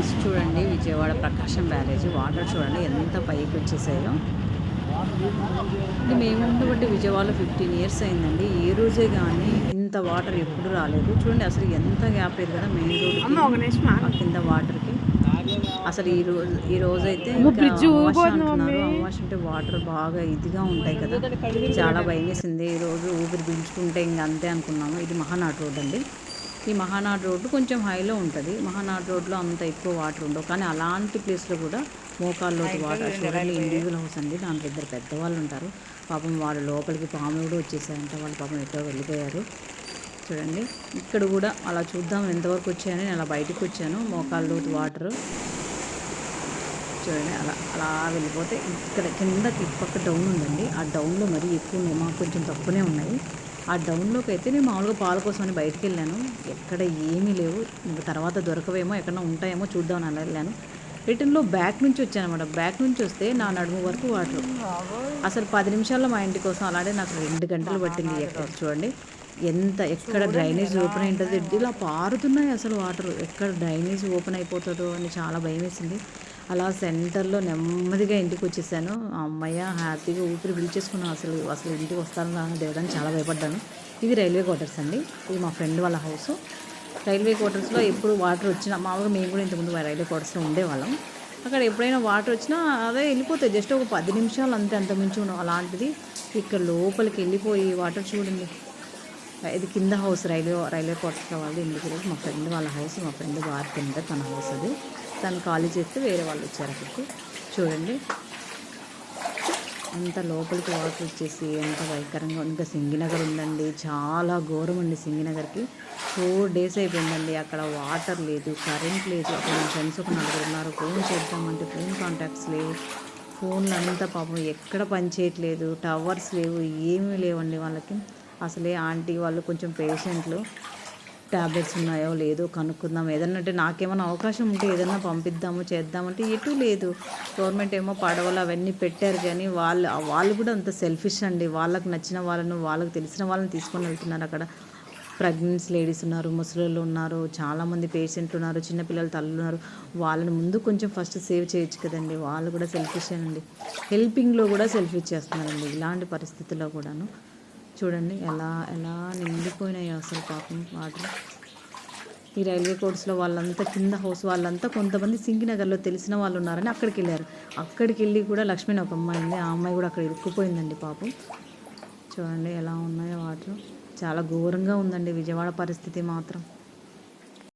Friends చూడండి విజయవాడ ప్రకాశం barrage water చూడండి ఎంత పైకి వచ్చేసాయో. మేము ఉండబట్టి విజయవాడలో ఫిఫ్టీన్ ఇయర్స్ అయిందండి. ఏ రోజే కానీ ఇంత వాటర్ ఎప్పుడు రాలేదు. చూడండి అసలు ఎంత గ్యాప్ లేదు కదా మెయిన్ రోడ్కి ఆ కింద వాటర్కి. అసలు ఈ రోజు ఈ రోజు అయితే అమావాస అంటే వాటర్ బాగా ఇదిగా ఉంటాయి కదా. చాలా భయం వేసింది. ఈ రోజు ఊపిరి పీల్చుకుంటే ఇంక అంతే అనుకున్నాము. ఇది మహానాడు రోడ్ అండి. ఈ మహానాడు రోడ్డు కొంచెం హైలో ఉంటుంది. మహానాడు రోడ్లో అంత ఎక్కువ వాటర్ ఉండవు. కానీ అలాంటి ప్లేస్లో కూడా మోకాల్లోకి వాటర్ చూడండి ఇండివిజువల్ హౌస్ అండి. దాంట్లో ఇద్దరు పెద్దవాళ్ళు ఉంటారు. పాపం వాళ్ళు లోపలికి పాములు కూడా వచ్చేసాయంట వాళ్ళు పాపం ఎటో వెళ్ళిపోయారు. చూడండి ఇక్కడ కూడా అలా చూద్దాం ఎంతవరకు వచ్చాయని. నేను అలా బయటికి వచ్చాను. మోకాల్లోతు వాటర్ చూడండి అలా అలా వెళ్ళిపోతే ఇక్కడ కింద పక్క డౌన్ ఉందండి. ఆ డౌన్లో మరీ ఎక్కువ మాకు కొంచెం తక్కువనే ఉన్నాయి. ఆ డౌన్లోకి అయితే నేను మామూలుగా పాల కోసం అని బయటికి వెళ్ళాను. ఎక్కడ ఏమీ లేవు. ఇంకా తర్వాత దొరకవేమో ఎక్కడ ఉంటాయేమో చూద్దామని అలా వెళ్ళాను. రిటర్న్లో బ్యాక్ నుంచి వచ్చాను అనమాట బ్యాక్ నుంచి వస్తే నా నడుము వరకు వాటర్. అసలు పది నిమిషాల్లో మా ఇంటి కోసం అలాగే నాకు రెండు గంటలు పట్టింది ఎక్కడ చూడండి. ఎంత ఎక్కడ డ్రైనేజ్ ఓపెన్ అయి ఉంటుంది ఇలా పారుతున్నాయి అసలు వాటర్. ఎక్కడ డ్రైనేజ్ ఓపెన్ అయిపోతుందో అని చాలా భయం వేసింది. అలా సెంటర్లో నెమ్మదిగా ఇంటికి వచ్చేసాను. అమ్మయ్య హ్యాపీగా ఊపిరి పిలిచేసుకున్నాను అసలు అసలు ఇంటికి వస్తాను రాను దేవుడని చాలా భయపడ్డాను. ఇది రైల్వే క్వార్టర్స్ అండి. ఇది మా ఫ్రెండ్ వాళ్ళ హౌస్. రైల్వే క్వార్టర్స్లో ఎప్పుడు వాటర్ వచ్చినా మామూలుగా మేము కూడా ఇంతకుముందు రైల్వే క్వార్టర్స్లో ఉండేవాళ్ళం. అక్కడ ఎప్పుడైనా వాటర్ వచ్చినా అదే వెళ్ళిపోతాయి. జస్ట్ ఒక పది నిమిషాలు అంతే అంత మించి ఉన్నాం అలాంటిది ఇక్కడ లోపలికి వెళ్ళిపోయి వాటర్ చూడండి. ఇది కింద హౌస్ రైల్వే రైల్వే క్వార్టర్స్లో వాళ్ళు ఇంటికి వెళ్ళి మా ఫ్రెండ్ వాళ్ళ హౌస్ మా ఫ్రెండ్ వారి కింద తన హౌస్ అది. తను ఖాళీ చేస్తే వేరే వాళ్ళు వచ్చారు అక్కడికి. చూడండి. అంత లోపలికి వాటర్ వచ్చేసి ఎంత భయంకరంగా ఇంకా సింగినగర్ ఉందండి. చాలా ఘోరం అండి సింగినగర్కి. ఫోర్ డేస్ అయిపోయిందండి. అక్కడ వాటర్ లేదు కరెంట్ లేదు. అక్కడ మా ఫ్రెండ్స్ ఒక నలుగురు ఉన్నారు. ఫోన్ చేద్దామంటే ఫోన్ కాంటాక్ట్స్ లేవు. ఫోన్లు అంతా పాపం ఎక్కడ పనిచేయట్లేదు టవర్స్ లేవు ఏమీ లేవండి వాళ్ళకి. అసలే ఆంటీ వాళ్ళు కొంచెం పేషెంట్లు ట్యాబ్లెట్స్ ఉన్నాయో లేదో కనుక్కుందాం. ఏదన్నా అంటే నాకేమైనా అవకాశం ఉంటే ఏదన్నా పంపిద్దాము చేద్దామంటే ఎటు లేదు. గవర్నమెంట్ ఏమో పడవలు అవన్నీ పెట్టారు కానీ వాళ్ళు వాళ్ళు కూడా అంత సెల్ఫిష్ అండి. వాళ్ళకు నచ్చిన వాళ్ళను వాళ్ళకు తెలిసిన వాళ్ళని తీసుకొని వెళ్తున్నారు అక్కడ. ప్రెగ్నెన్స్ లేడీస్ ఉన్నారు ముసలిళ్ళు ఉన్నారు చాలామంది పేషెంట్లు ఉన్నారు చిన్నపిల్లల తల్లు ఉన్నారు. వాళ్ళని ముందు కొంచెం ఫస్ట్ సేవ్ చేయొచ్చు కదండి. వాళ్ళు కూడా సెల్ఫిష్ అండి. హెల్పింగ్లో కూడా సెల్ఫిష్ చేస్తున్నారండి ఇలాంటి పరిస్థితుల్లో కూడాను. చూడండి ఎలా ఎలా నిండిపోయినాయి అసలు పాపం వాటర్. ఈ రైల్వే కోర్స్లో వాళ్ళంతా కింద హౌస్ వాళ్ళంతా కొంతమంది సింగినగర్లో తెలిసిన వాళ్ళు ఉన్నారని అక్కడికి వెళ్ళారు. అక్కడికి వెళ్ళి కూడా లక్ష్మిని ఒక అమ్మాయి ఉంది. ఆ అమ్మాయి కూడా అక్కడ ఇరుక్కుపోయిందండి పాపం. చూడండి ఎలా ఉన్నాయో వాటర్. చాలా ఘోరంగా ఉందండి విజయవాడ పరిస్థితి మాత్రం.